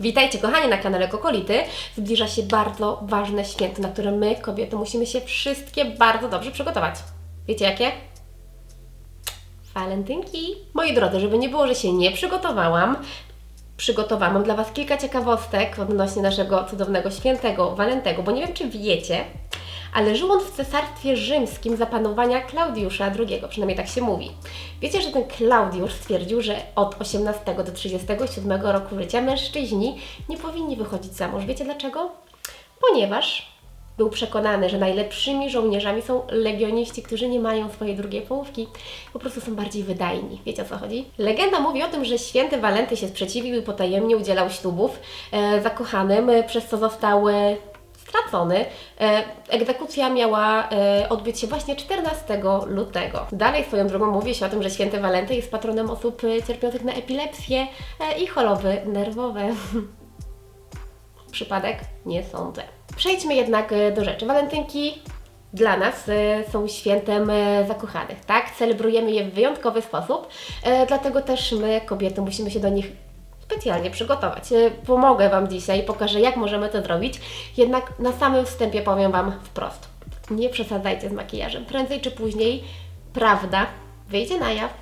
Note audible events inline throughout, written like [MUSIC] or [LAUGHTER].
Witajcie kochani na kanale Kokolity. Zbliża się bardzo ważne święto, na które my, kobiety, musimy się wszystkie bardzo dobrze przygotować. Wiecie jakie? Walentynki. Moi drodzy, żeby nie było, że się nie przygotowałam, przygotowałam dla Was kilka ciekawostek odnośnie naszego cudownego świętego Walentego, bo nie wiem, czy wiecie, ale żył on w cesarstwie rzymskim za panowania Klaudiusza II, przynajmniej tak się mówi. Wiecie, że ten Klaudiusz stwierdził, że od 18 do 37 roku życia mężczyźni nie powinni wychodzić za mąż. Wiecie dlaczego? Ponieważ był przekonany, że najlepszymi żołnierzami są legioniści, którzy nie mają swojej drugiej połówki, po prostu są bardziej wydajni. Wiecie o co chodzi? Legenda mówi o tym, że święty Walenty się sprzeciwił i potajemnie udzielał ślubów e, zakochanym, e, przez co został e, stracony. E, egzekucja miała e, odbyć się właśnie 14 lutego. Dalej swoją drogą mówi się o tym, że święty Walenty jest patronem osób e, cierpiących na epilepsję i choroby nerwowe. [LAUGHS] Przypadek? Nie sądzę. Przejdźmy jednak do rzeczy. Walentynki dla nas są świętem zakochanych, tak? Celebrujemy je w wyjątkowy sposób, dlatego też my, kobiety, musimy się do nich specjalnie przygotować. E, Pomogę Wam dzisiaj, pokażę jak możemy to zrobić, jednak na samym wstępie powiem Wam wprost. Nie przesadzajcie z makijażem. Prędzej czy później prawda wyjdzie na jaw.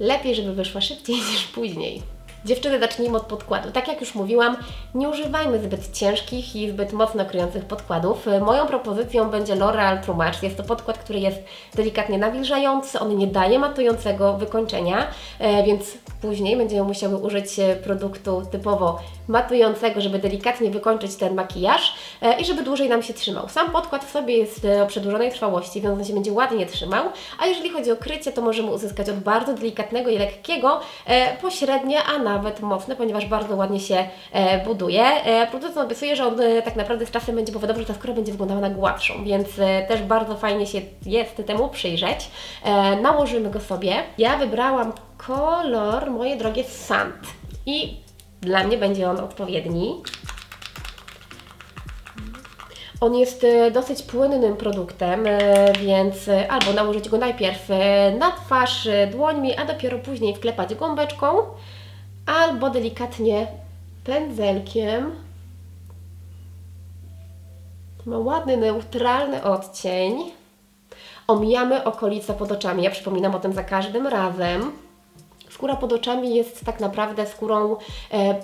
Lepiej, żeby wyszła szybciej [LAUGHS] niż później. Dziewczyny, zacznijmy od podkładu. Tak jak już mówiłam, nie używajmy zbyt ciężkich i zbyt mocno kryjących podkładów. Moją propozycją będzie L'Oreal True Match. Jest to podkład, który jest delikatnie nawilżający, on nie daje matującego wykończenia, e, więc później będziemy musiały użyć e, produktu typowo matującego, żeby delikatnie wykończyć ten makijaż e, i żeby dłużej nam się trzymał. Sam podkład w sobie jest e, o przedłużonej trwałości, więc on się będzie ładnie trzymał, a jeżeli chodzi o krycie, to możemy uzyskać od bardzo delikatnego i lekkiego, e, pośrednie, a nawet mocne, ponieważ bardzo ładnie się buduje. Producent obiecuje, że on tak naprawdę z czasem będzie powodował, że ta skóra będzie wyglądała na gładszą, więc też bardzo fajnie się jest temu przyjrzeć. Nałożymy go sobie. Ja wybrałam kolor, moje drogie, Sand. I dla mnie będzie on odpowiedni. On jest e, dosyć płynnym produktem, e, więc e, albo nałożyć go najpierw na twarz dłońmi, a dopiero później wklepać gąbeczką, albo delikatnie pędzelkiem. Ma ładny, neutralny odcień. Omijamy okolice pod oczami. Ja przypominam o tym za każdym razem. Skóra pod oczami jest tak naprawdę skórą e,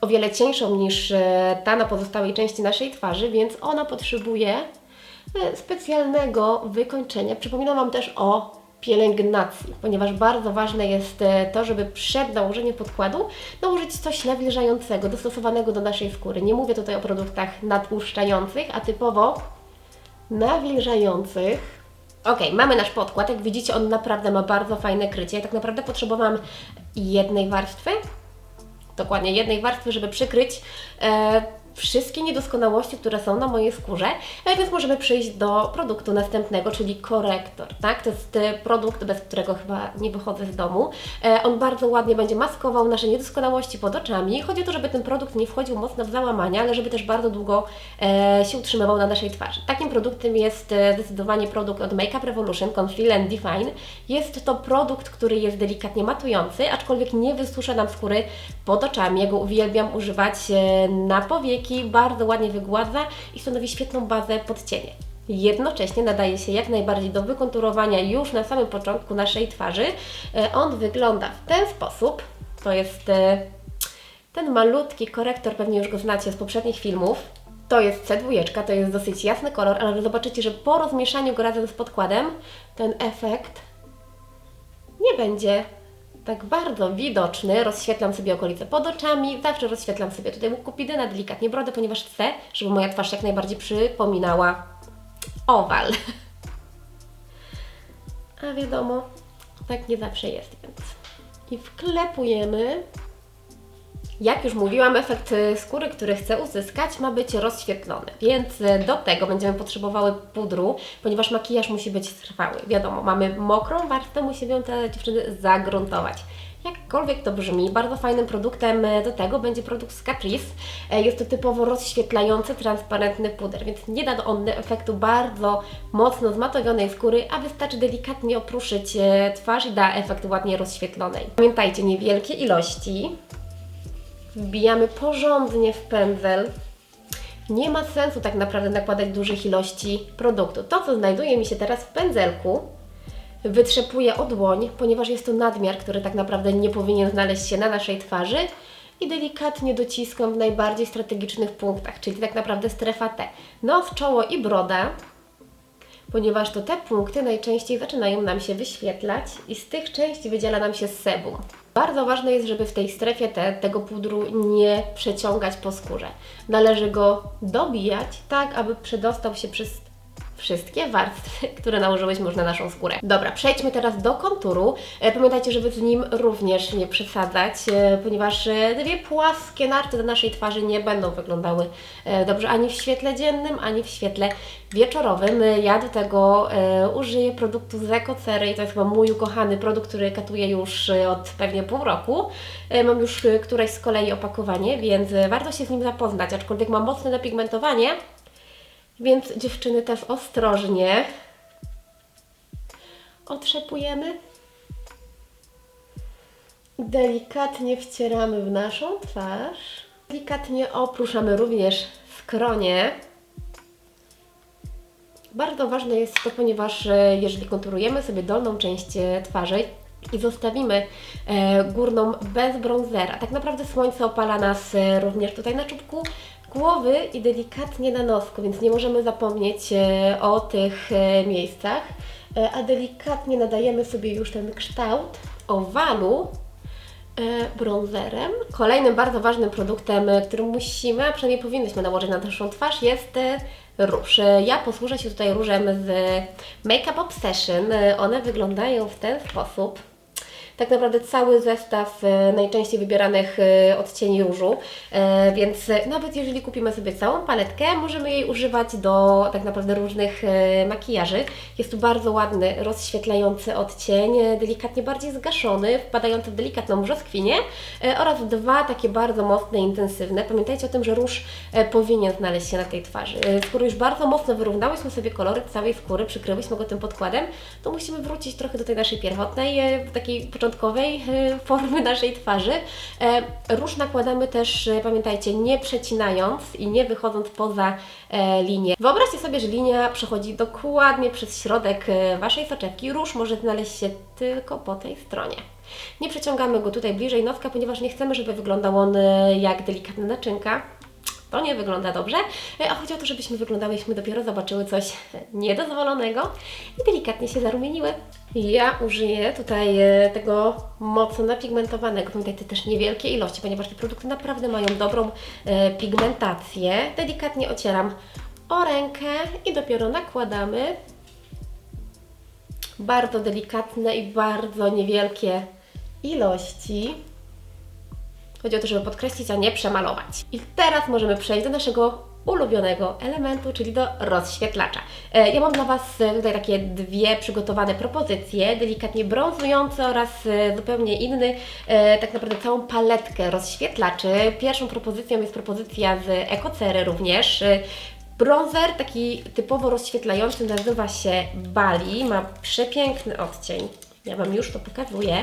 o wiele cieńszą niż e, ta na pozostałej części naszej twarzy, więc ona potrzebuje e, specjalnego wykończenia. Przypominam Wam też o pielęgnacji, ponieważ bardzo ważne jest to, żeby przed nałożeniem podkładu nałożyć coś nawilżającego, dostosowanego do naszej skóry. Nie mówię tutaj o produktach natłuszczających, a typowo nawilżających. Ok, mamy nasz podkład. Jak widzicie, on naprawdę ma bardzo fajne krycie. Tak naprawdę potrzebowałam jednej warstwy, dokładnie jednej warstwy, żeby przykryć e, wszystkie niedoskonałości, które są na mojej skórze, e, więc możemy przejść do produktu następnego, czyli korektor, tak? To jest e, produkt, bez którego chyba nie wychodzę z domu. E, on bardzo ładnie będzie maskował nasze niedoskonałości pod oczami. Chodzi o to, żeby ten produkt nie wchodził mocno w załamania, ale żeby też bardzo długo się utrzymywał na naszej twarzy. Takim produktem jest zdecydowanie produkt od Makeup Revolution, Conceal and Define. Jest to produkt, który jest delikatnie matujący, aczkolwiek nie wysusza nam skóry pod oczami. Ja go uwielbiam używać na powieki, bardzo ładnie wygładza i stanowi świetną bazę pod cienie. Jednocześnie nadaje się jak najbardziej do wykonturowania już na samym początku naszej twarzy. E, On wygląda w ten sposób. To jest e, ten malutki korektor, pewnie już go znacie z poprzednich filmów. To jest C2, to jest dosyć jasny kolor, ale zobaczycie, że po rozmieszaniu go razem z podkładem ten efekt nie będzie tak bardzo widoczny. Rozświetlam sobie okolice pod oczami, zawsze rozświetlam sobie tutaj kupidyna, delikatnie brodę, ponieważ chcę, żeby moja twarz jak najbardziej przypominała owal. A wiadomo, tak nie zawsze jest, więc i wklepujemy. Jak już mówiłam, efekt skóry, który chcę uzyskać, ma być rozświetlony, więc y, do tego będziemy potrzebowały pudru, ponieważ makijaż musi być trwały. Wiadomo, mamy mokrą warstwę, musimy ją te dziewczyny zagruntować. Jakkolwiek to brzmi, bardzo fajnym produktem e, do tego będzie produkt z Catrice. E, Jest to typowo rozświetlający, transparentny puder, więc nie da on efektu bardzo mocno zmatowionej skóry, a wystarczy delikatnie opruszyć e, twarz i da efekt ładnie rozświetlonej. Pamiętajcie, niewielkie ilości, wbijamy porządnie w pędzel. Nie ma sensu tak naprawdę nakładać dużych ilości produktu. To, co znajduje mi się teraz w pędzelku, wytrzepuję o dłoń, ponieważ jest to nadmiar, który tak naprawdę nie powinien znaleźć się na naszej twarzy i delikatnie dociskam w najbardziej strategicznych punktach, czyli tak naprawdę strefa T. Nos, czoło i broda, ponieważ to te punkty najczęściej zaczynają nam się wyświetlać i z tych części wydziela nam się sebum. Bardzo ważne jest, żeby w tej strefie T tego pudru nie przeciągać po skórze. Należy go dobijać tak, aby przedostał się przez wszystkie warstwy, [LAUGHS] które nałożyłyśmy już na naszą skórę. Dobra, przejdźmy teraz do konturu. E, Pamiętajcie, żeby z nim również nie przesadzać, e, ponieważ e, dwie płaskie narty do naszej twarzy nie będą wyglądały dobrze ani w świetle dziennym, ani w świetle wieczorowym. Ja do tego użyję produktu z Ekocery i to jest chyba mój ukochany produkt, który katuję już od pewnie pół roku. Mam już któreś z kolei opakowanie, więc warto się z nim zapoznać, aczkolwiek ma mocne napigmentowanie, więc dziewczyny też ostrożnie otrzepujemy. Delikatnie wcieramy w naszą twarz. Delikatnie opruszamy również skronie. Bardzo ważne jest to, ponieważ e, jeżeli konturujemy sobie dolną część e, twarzy i zostawimy e, górną bez bronzera, tak naprawdę słońce opala nas również tutaj na czubku głowy i delikatnie na nosku, więc nie możemy zapomnieć e, o tych e, miejscach, e, a delikatnie nadajemy sobie już ten kształt owalu bronzerem. Kolejnym bardzo ważnym produktem, który musimy, a przynajmniej powinnyśmy nałożyć na naszą twarz jest róż. Ja posłużę się tutaj różem z Makeup Obsession. One wyglądają w ten sposób. Tak naprawdę cały zestaw e, najczęściej wybieranych e, odcieni różu, e, więc nawet jeżeli kupimy sobie całą paletkę, możemy jej używać do tak naprawdę różnych makijaży. Jest tu bardzo ładny, rozświetlający odcień, delikatnie bardziej zgaszony, wpadający w delikatną brzoskwinię oraz dwa takie bardzo mocne, intensywne. Pamiętajcie o tym, że róż powinien znaleźć się na tej twarzy. Skoro już bardzo mocno wyrównałyśmy sobie kolory całej skóry, przykryłyśmy go tym podkładem, to musimy wrócić trochę do tej naszej pierwotnej, takiej początkowej e, formy naszej twarzy. E, Róż nakładamy też, e, pamiętajcie, nie przecinając i nie wychodząc poza e, linię. Wyobraźcie sobie, że linia przechodzi dokładnie przez środek Waszej soczewki. Róż może znaleźć się tylko po tej stronie. Nie przeciągamy go tutaj bliżej noska, ponieważ nie chcemy, żeby wyglądał on jak delikatna naczynka. To nie wygląda dobrze, e, a chodzi o to, żebyśmy wyglądałyśmy dopiero zobaczyły coś niedozwolonego i delikatnie się zarumieniły. Ja użyję tutaj e, tego mocno napigmentowanego, pamiętajcie też niewielkie ilości, ponieważ te produkty naprawdę mają dobrą e, pigmentację. Delikatnie ocieram o rękę i dopiero nakładamy bardzo delikatne i bardzo niewielkie ilości. Chodzi o to, żeby podkreślić, a nie przemalować. I teraz możemy przejść do naszego ulubionego elementu, czyli do rozświetlacza. E, Ja mam dla Was e, tutaj takie dwie przygotowane propozycje, delikatnie brązujące oraz e, zupełnie inny, tak naprawdę całą paletkę rozświetlaczy. Pierwszą propozycją jest propozycja z Ekocery również. Bronzer, taki typowo rozświetlający, nazywa się Bali, ma przepiękny odcień. Ja Wam już to pokazuję.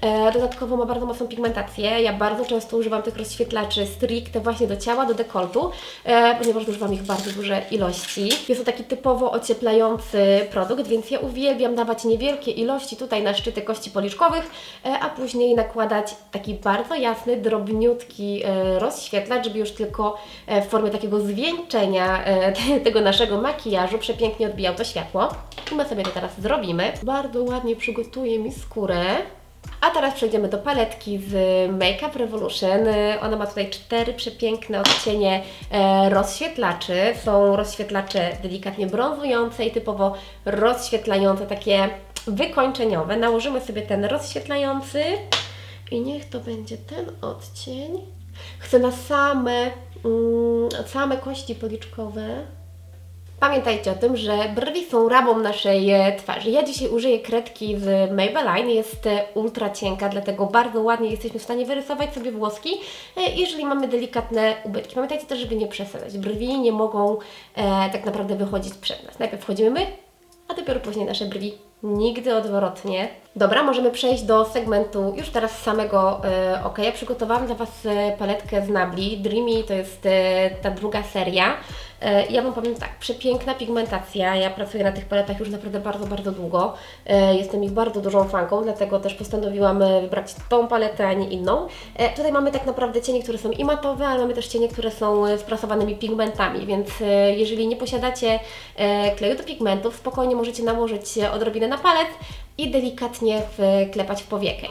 E, dodatkowo ma bardzo mocną pigmentację. Ja bardzo często używam tych rozświetlaczy stricte właśnie do ciała, do dekoltu, e, ponieważ używam ich bardzo duże ilości. Jest to taki typowo ocieplający produkt, więc ja uwielbiam dawać niewielkie ilości tutaj na szczyty kości policzkowych, e, a później nakładać taki bardzo jasny, drobniutki rozświetlacz, żeby już tylko w formie takiego zwieńczenia te- [LAUGHS] tego naszego makijażu przepięknie odbijał to światło. I my sobie to teraz zrobimy. Bardzo ładnie przygotuje mi skórę. A teraz przejdziemy do paletki z Makeup Revolution. Y, Ona ma tutaj cztery przepiękne odcienie e, rozświetlaczy. Są rozświetlacze delikatnie brązujące i typowo rozświetlające, takie wykończeniowe. Nałożymy sobie ten rozświetlający i niech to będzie ten odcień. Chcę na same, mm, same kości policzkowe Pamiętajcie o tym, że brwi są rabą naszej e, twarzy. Ja dzisiaj użyję kredki z Maybelline, jest e, ultra cienka, dlatego bardzo ładnie jesteśmy w stanie wyrysować sobie włoski, e, jeżeli mamy delikatne ubytki. Pamiętajcie też, żeby nie przesadzać. Brwi nie mogą e, tak naprawdę wychodzić przed nas. Najpierw wchodzimy my, a dopiero później nasze brwi Nigdy odwrotnie. Dobra, możemy przejść do segmentu już teraz samego e, OK. Ja przygotowałam dla Was paletkę z Nabli. Dreamy to jest e, ta druga seria. E, ja Wam powiem tak, przepiękna pigmentacja. Ja pracuję na tych paletach już naprawdę bardzo, bardzo długo. E, jestem ich bardzo dużą fanką, dlatego też postanowiłam e, wybrać tą paletę, a nie inną. Tutaj mamy tak naprawdę cienie, które są i matowe, ale mamy też cienie, które są sprasowanymi pigmentami, więc jeżeli nie posiadacie kleju do pigmentów, spokojnie możecie nałożyć odrobinę na palet i delikatnie wklepać w powiekę.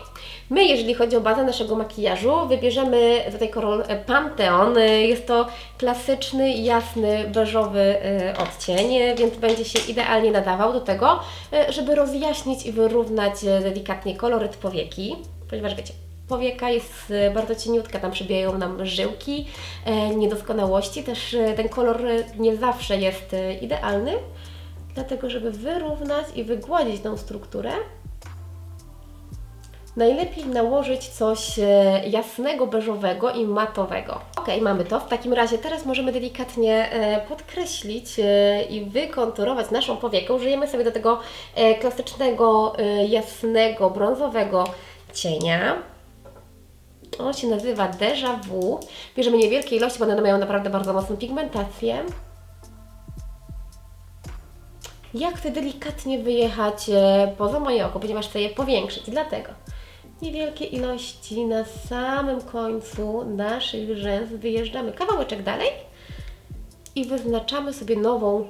My, jeżeli chodzi o bazę naszego makijażu, wybierzemy do tej kolor e, Pantheon. E, Jest to klasyczny, jasny, beżowy e, odcień, więc będzie się idealnie nadawał do tego, żeby rozjaśnić i wyrównać delikatnie koloryt powieki, ponieważ wiecie, powieka jest bardzo cieniutka, tam przybijają nam żyłki, niedoskonałości, też ten kolor nie zawsze jest idealny, dlatego żeby wyrównać i wygładzić tą strukturę, najlepiej nałożyć coś e, jasnego, beżowego i matowego. Ok, mamy to. W takim razie teraz możemy delikatnie e, podkreślić e, i wykonturować naszą powiekę. Użyjemy sobie do tego klasycznego, jasnego, brązowego cienia. On się nazywa Déjà Vu. Bierzemy niewielkie ilości, bo one mają naprawdę bardzo mocną pigmentację. Ja chcę delikatnie wyjechać poza moje oko, ponieważ chcę je powiększyć. Dlatego niewielkie ilości na samym końcu naszych rzęs wyjeżdżamy kawałeczek dalej i wyznaczamy sobie nową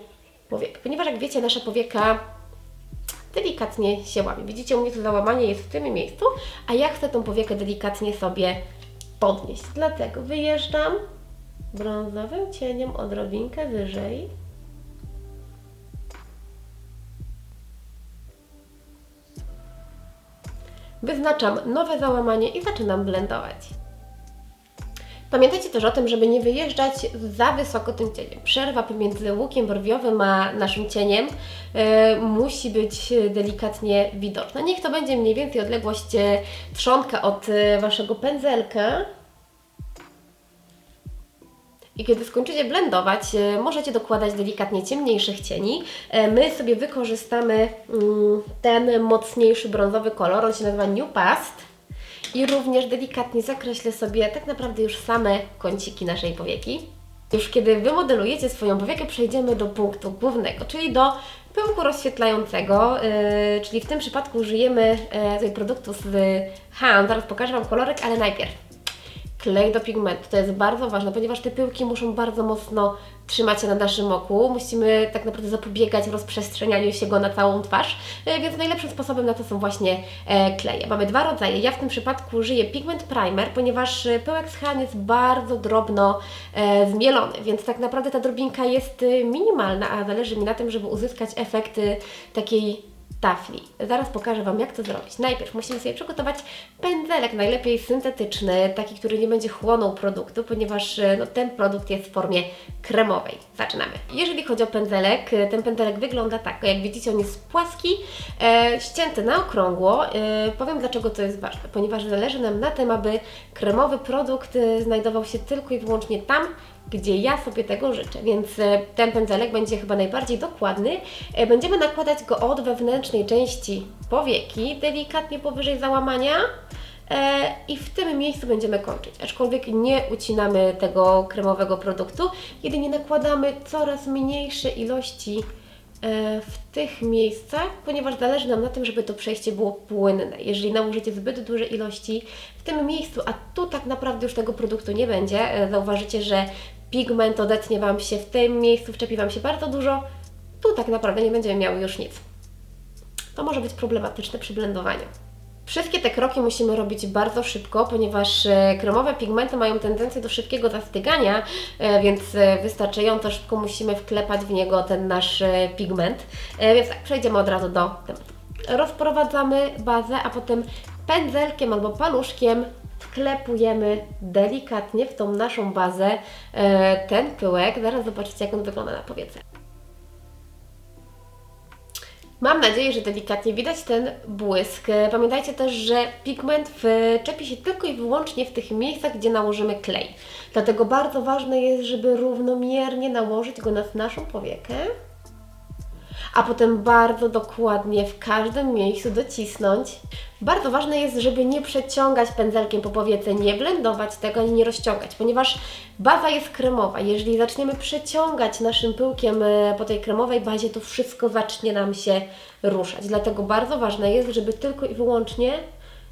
powiekę. Ponieważ jak wiecie, nasza powieka delikatnie się łamie. Widzicie, u mnie to załamanie jest w tym miejscu, a ja chcę tą powiekę delikatnie sobie podnieść. Dlatego wyjeżdżam brązowym cieniem odrobinkę wyżej. Wyznaczam nowe załamanie i zaczynam blendować. Pamiętajcie też o tym, żeby nie wyjeżdżać za wysoko tym cieniem. Przerwa pomiędzy łukiem brwiowym a naszym cieniem e, musi być delikatnie widoczna. Niech to będzie mniej więcej odległość e, trzonka od e, Waszego pędzelka. I kiedy skończycie blendować, e, możecie dokładać delikatnie ciemniejszych cieni. E, My sobie wykorzystamy mm, ten mocniejszy brązowy kolor, on się nazywa New Past. I również delikatnie zakreślę sobie tak naprawdę już same kąciki naszej powieki. Już kiedy wymodelujecie swoją powiekę, przejdziemy do punktu głównego, czyli do pyłku rozświetlającego, yy, czyli w tym przypadku użyjemy tutaj produktu z Han. Zaraz pokażę Wam kolorek, ale najpierw klej do pigmentu. To jest bardzo ważne, ponieważ te pyłki muszą bardzo mocno trzymać się na naszym oku. Musimy tak naprawdę zapobiegać rozprzestrzenianiu się go na całą twarz, e, więc najlepszym sposobem na to są właśnie e, kleje. Mamy dwa rodzaje. Ja w tym przypadku użyję pigment primer, ponieważ e, pyłek z Han jest bardzo drobno zmielony, więc tak naprawdę ta drobinka jest minimalna, a zależy mi na tym, żeby uzyskać efekt e, takiej tafli. Zaraz pokażę Wam, jak to zrobić. Najpierw musimy sobie przygotować pędzelek, najlepiej syntetyczny, taki, który nie będzie chłonął produktu, ponieważ e, no, ten produkt jest w formie kremowej. Zaczynamy. Jeżeli chodzi o pędzelek, e, ten pędzelek wygląda tak. Jak widzicie, on jest płaski, e, ścięty na okrągło. E, powiem, dlaczego to jest ważne. Ponieważ zależy nam na tym, aby kremowy produkt e, znajdował się tylko i wyłącznie tam, gdzie ja sobie tego życzę, więc e, ten pędzelek będzie chyba najbardziej dokładny. E, Będziemy nakładać go od wewnętrznej części powieki, delikatnie powyżej załamania e, i w tym miejscu będziemy kończyć. Aczkolwiek nie ucinamy tego kremowego produktu, jedynie nakładamy coraz mniejsze ilości w tych miejscach, ponieważ zależy nam na tym, żeby to przejście było płynne. Jeżeli nałożycie zbyt duże ilości w tym miejscu, a tu tak naprawdę już tego produktu nie będzie, zauważycie, że pigment odetnie Wam się w tym miejscu, wczepi Wam się bardzo dużo, tu tak naprawdę nie będziemy miały już nic. To może być problematyczne przy blendowaniu. Wszystkie te kroki musimy robić bardzo szybko, ponieważ e, kremowe pigmenty mają tendencję do szybkiego zastygania, e, więc e, wystarczająco szybko musimy wklepać w niego ten nasz pigment. Więc tak, przejdziemy od razu do tematu. Rozprowadzamy bazę, a potem pędzelkiem albo paluszkiem wklepujemy delikatnie w tą naszą bazę e, ten pyłek. Zaraz zobaczycie, jak on wygląda na powiece. Mam nadzieję, że delikatnie widać ten błysk. E, Pamiętajcie też, że pigment wczepi się tylko i wyłącznie w tych miejscach, gdzie nałożymy klej. Dlatego bardzo ważne jest, żeby równomiernie nałożyć go na naszą powiekę. A potem bardzo dokładnie w każdym miejscu docisnąć. Bardzo ważne jest, żeby nie przeciągać pędzelkiem po powiece, nie blendować tego ani nie rozciągać, ponieważ baza jest kremowa. Jeżeli zaczniemy przeciągać naszym pyłkiem e, po tej kremowej bazie, to wszystko zacznie nam się ruszać. Dlatego bardzo ważne jest, żeby tylko i wyłącznie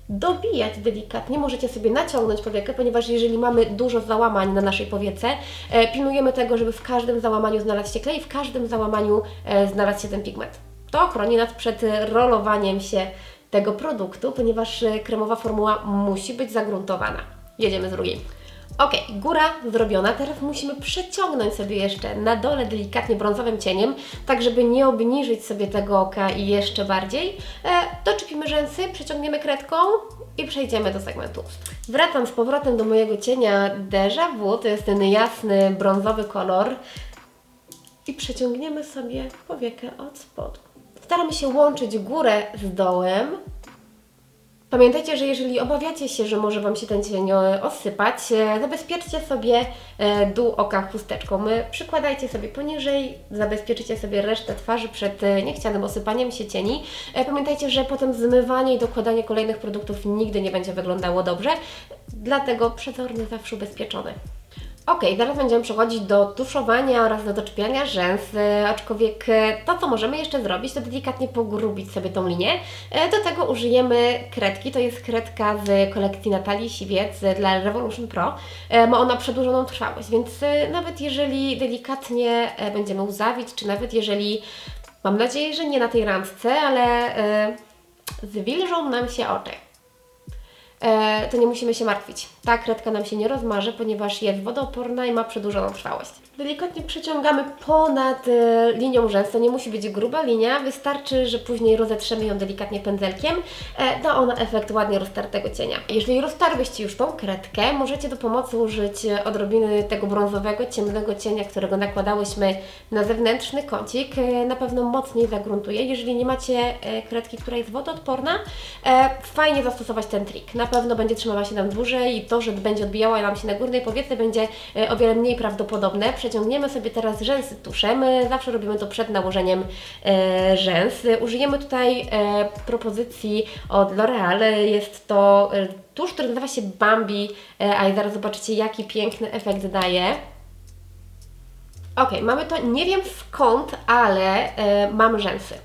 dobijać delikatnie. Możecie sobie naciągnąć powiekę, ponieważ jeżeli mamy dużo załamań na naszej powiece, e, pilnujemy tego, żeby w każdym załamaniu znalazł się klej, w każdym załamaniu e, znalazł się ten pigment. To chroni nas przed rolowaniem się tego produktu, ponieważ e, kremowa formuła musi być zagruntowana. Jedziemy z drugiej. Ok, góra zrobiona. Teraz musimy przeciągnąć sobie jeszcze na dole delikatnie brązowym cieniem, tak żeby nie obniżyć sobie tego oka jeszcze bardziej. E, doczepimy rzęsy, przeciągniemy kredką i przejdziemy do segmentu. Wracam z powrotem do mojego cienia Déjà Vu, to jest ten jasny brązowy kolor i przeciągniemy sobie powiekę od spodu. Staramy się łączyć górę z dołem. Pamiętajcie, że jeżeli obawiacie się, że może Wam się ten cień e, osypać, e, zabezpieczcie sobie e, dół oka chusteczką. Przykładajcie sobie poniżej, zabezpieczycie sobie resztę twarzy przed niechcianym osypaniem się cieni. Pamiętajcie, że potem zmywanie i dokładanie kolejnych produktów nigdy nie będzie wyglądało dobrze, dlatego przezorny zawsze ubezpieczony. Ok, teraz będziemy przechodzić do tuszowania oraz do doczepiania rzęs, e, aczkolwiek e, to, co możemy jeszcze zrobić, to delikatnie pogrubić sobie tą linię. E, Do tego użyjemy kredki, to jest kredka z kolekcji Natalii Siwiec dla Revolution Pro. Ma ona przedłużoną trwałość, więc nawet jeżeli delikatnie będziemy łzawić, czy nawet jeżeli, mam nadzieję, że nie na tej randce, ale zwilżą nam się oczy to nie musimy się martwić. Ta kredka nam się nie rozmaże, ponieważ jest wodooporna i ma przedłużoną trwałość. Delikatnie przeciągamy ponad e, linią rzęs. To nie musi być gruba linia, wystarczy, że później rozetrzemy ją delikatnie pędzelkiem. E, da ona efekt ładnie roztartego cienia. Jeżeli roztarłyście już tą kredkę, możecie do pomocy użyć odrobiny tego brązowego, ciemnego cienia, którego nakładałyśmy na zewnętrzny kącik. E, na pewno mocniej zagruntuje. Jeżeli nie macie e, kredki, która jest wodoodporna, fajnie zastosować ten trik. Na pewno będzie trzymała się nam dłużej i to, że będzie odbijała nam się na górnej powiece będzie e, o wiele mniej prawdopodobne. Przeciągniemy sobie teraz rzęsy tuszem. E, Zawsze robimy to przed nałożeniem e, rzęs. Użyjemy tutaj propozycji od L'Oreal. Jest to tusz, który nazywa się Bambi, a zaraz zobaczycie jaki piękny efekt daje. Ok, mamy to, nie wiem skąd, ale mam rzęsy.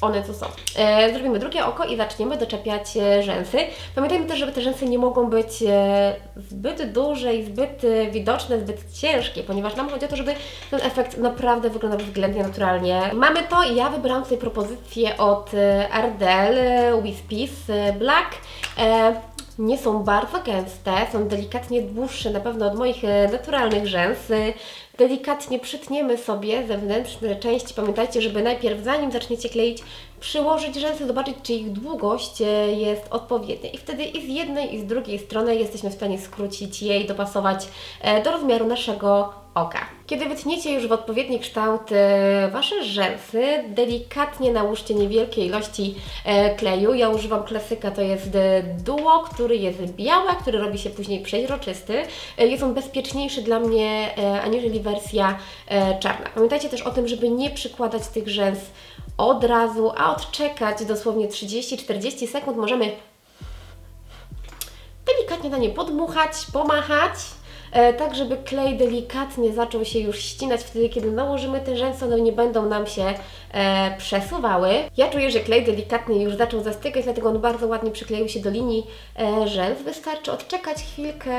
One co są. E, zrobimy drugie oko i zaczniemy doczepiać e, rzęsy. Pamiętajmy też, żeby te rzęsy nie mogą być e, zbyt duże i zbyt e, widoczne, zbyt ciężkie, ponieważ nam chodzi o to, żeby ten efekt naprawdę wyglądał względnie naturalnie. Mamy to i ja wybrałam tutaj propozycję od Ardell e, Wispis e, Black. E, nie są bardzo gęste, są delikatnie dłuższe na pewno od moich e, naturalnych rzęs. E, Delikatnie przytniemy sobie zewnętrzne części. Pamiętajcie, żeby najpierw, zanim zaczniecie kleić, przyłożyć rzęsy, zobaczyć, czy ich długość e, jest odpowiednia. I wtedy i z jednej, i z drugiej strony jesteśmy w stanie skrócić je i dopasować e, do rozmiaru naszego oka. Kiedy wytniecie już w odpowiedni kształt e, Wasze rzęsy, delikatnie nałóżcie niewielkie ilości kleju. Ja używam klasyka, to jest duo, który jest biały, który robi się później przeźroczysty. Jest on bezpieczniejszy dla mnie, aniżeli wersja czarna. Pamiętajcie też o tym, żeby nie przykładać tych rzęs od razu, a odczekać dosłownie 30-40 sekund. Możemy delikatnie na nie podmuchać, pomachać, e, tak żeby klej delikatnie zaczął się już ścinać wtedy, kiedy nałożymy te rzęsy, one nie będą nam się e, przesuwały. Ja czuję, że klej delikatnie już zaczął zastykać, dlatego on bardzo ładnie przykleił się do linii e, rzęs. Wystarczy odczekać chwilkę,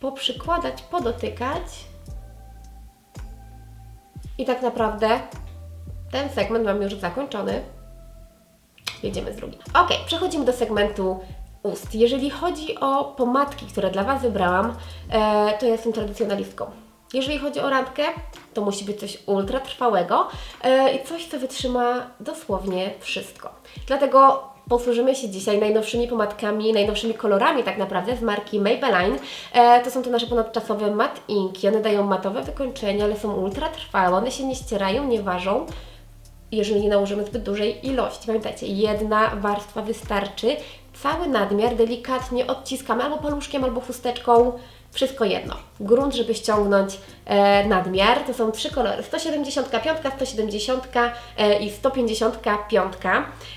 poprzykładać, podotykać i tak naprawdę ten segment mam już zakończony. Jedziemy z drugim. Ok, przechodzimy do segmentu ust. Jeżeli chodzi o pomadki, które dla Was wybrałam, e, to ja jestem tradycjonalistką. Jeżeli chodzi o randkę, to musi być coś ultra trwałego e, i coś, co wytrzyma dosłownie wszystko. Dlatego posłużymy się dzisiaj najnowszymi pomadkami, najnowszymi kolorami tak naprawdę z marki Maybelline. E, to są te nasze ponadczasowe matte inki. One dają matowe wykończenie, ale są ultra trwałe. One się nie ścierają, nie ważą jeżeli nie nałożymy zbyt dużej ilości. Pamiętajcie, jedna warstwa wystarczy. Cały nadmiar delikatnie odciskamy albo paluszkiem, albo chusteczką wszystko jedno. Grunt, żeby ściągnąć e, nadmiar, to są trzy kolory, 175, 170 e, i 155.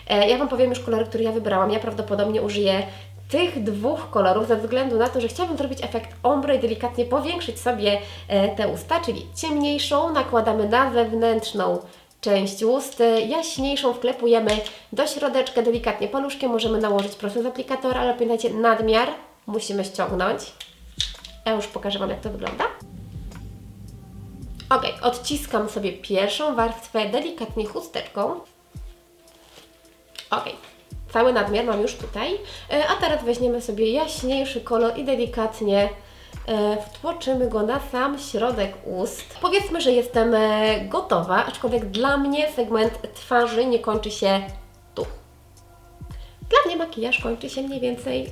E, ja Wam powiem już kolory, które ja wybrałam. Ja prawdopodobnie użyję tych dwóch kolorów ze względu na to, że chciałabym zrobić efekt ombre i delikatnie powiększyć sobie e, te usta, czyli ciemniejszą nakładamy na zewnętrzną część ust, jaśniejszą wklepujemy do środeczka delikatnie paluszkiem, możemy nałożyć prosto z aplikatora, ale pamiętajcie, nadmiar musimy ściągnąć. Ja już pokażę Wam, jak to wygląda. Ok, odciskam sobie pierwszą warstwę delikatnie chusteczką. Ok, cały nadmiar mam już tutaj. E, A teraz weźmiemy sobie jaśniejszy kolor i delikatnie wtłoczymy go na sam środek ust. Powiedzmy, że jestem e, gotowa, aczkolwiek dla mnie segment twarzy nie kończy się tu. Dla mnie makijaż kończy się mniej więcej [LAUGHS]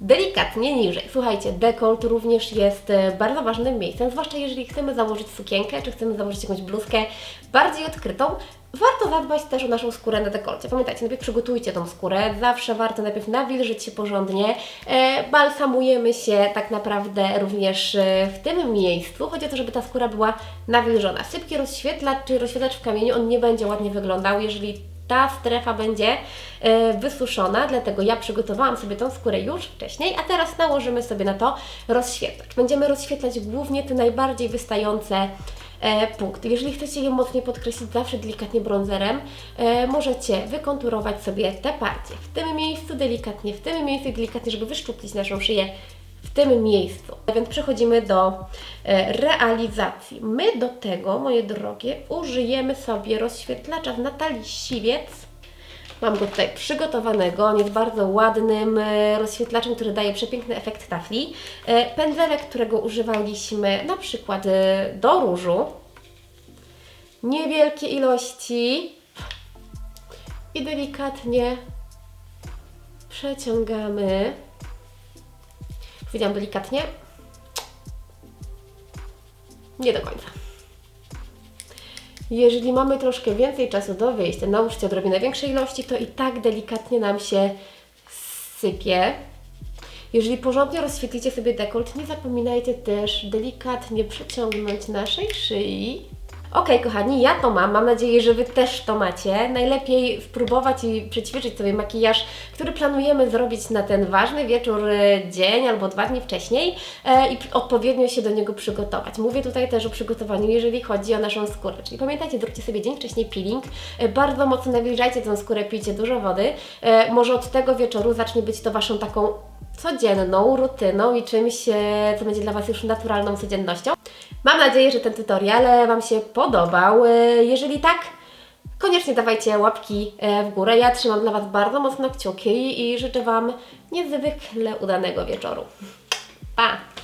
delikatnie niżej. Słuchajcie, dekolt również jest e, bardzo ważnym miejscem, zwłaszcza jeżeli chcemy założyć sukienkę, czy chcemy założyć jakąś bluzkę bardziej odkrytą. Warto zadbać też o naszą skórę na dekolcie. Pamiętajcie, najpierw przygotujcie tą skórę, zawsze warto najpierw nawilżyć się porządnie. E, balsamujemy się tak naprawdę również e, w tym miejscu. Chodzi o to, żeby ta skóra była nawilżona. Sypki rozświetlacz czy rozświetlacz w kamieniu, on nie będzie ładnie wyglądał, jeżeli ta strefa będzie e, wysuszona, dlatego ja przygotowałam sobie tą skórę już wcześniej, a teraz nałożymy sobie na to rozświetlacz. Będziemy rozświetlać głównie te najbardziej wystające e, punkty. Jeżeli chcecie je mocniej podkreślić, zawsze delikatnie bronzerem, e, możecie wykonturować sobie te partie. W tym miejscu delikatnie, w tym miejscu delikatnie, żeby wyszczuplić naszą szyję w tym miejscu. Więc przechodzimy do e, realizacji. My do tego, moje drogie, użyjemy sobie rozświetlacza z Natalii Siwiec. Mam go tutaj przygotowanego, on jest bardzo ładnym e, rozświetlaczem, który daje przepiękny efekt tafli. E, Pędzelek, którego używaliśmy na przykład e, do różu. Niewielkie ilości i delikatnie przeciągamy. Powiedziałam delikatnie. Nie do końca. Jeżeli mamy troszkę więcej czasu do wyjścia, nałóżcie odrobinę większej ilości, to i tak delikatnie nam się sypie. Jeżeli porządnie rozświetlicie sobie dekolt, nie zapominajcie też delikatnie przeciągnąć naszej szyi. Ok, kochani, ja to mam. Mam nadzieję, że Wy też to macie. Najlepiej spróbować i przećwiczyć sobie makijaż, który planujemy zrobić na ten ważny wieczór, e, dzień albo dwa dni wcześniej e, i odpowiednio się do niego przygotować. Mówię tutaj też o przygotowaniu, jeżeli chodzi o naszą skórę. Czyli pamiętajcie, zróbcie sobie dzień wcześniej peeling. E, bardzo mocno nawilżajcie tę skórę, pijcie dużo wody. E, może od tego wieczoru zacznie być to Waszą taką codzienną rutyną i czymś, e, co będzie dla Was już naturalną codziennością. Mam nadzieję, że ten tutorial Wam się podobał. E, Jeżeli tak, koniecznie dawajcie łapki e, w górę. Ja trzymam dla Was bardzo mocno kciuki i życzę Wam niezwykle udanego wieczoru. Pa!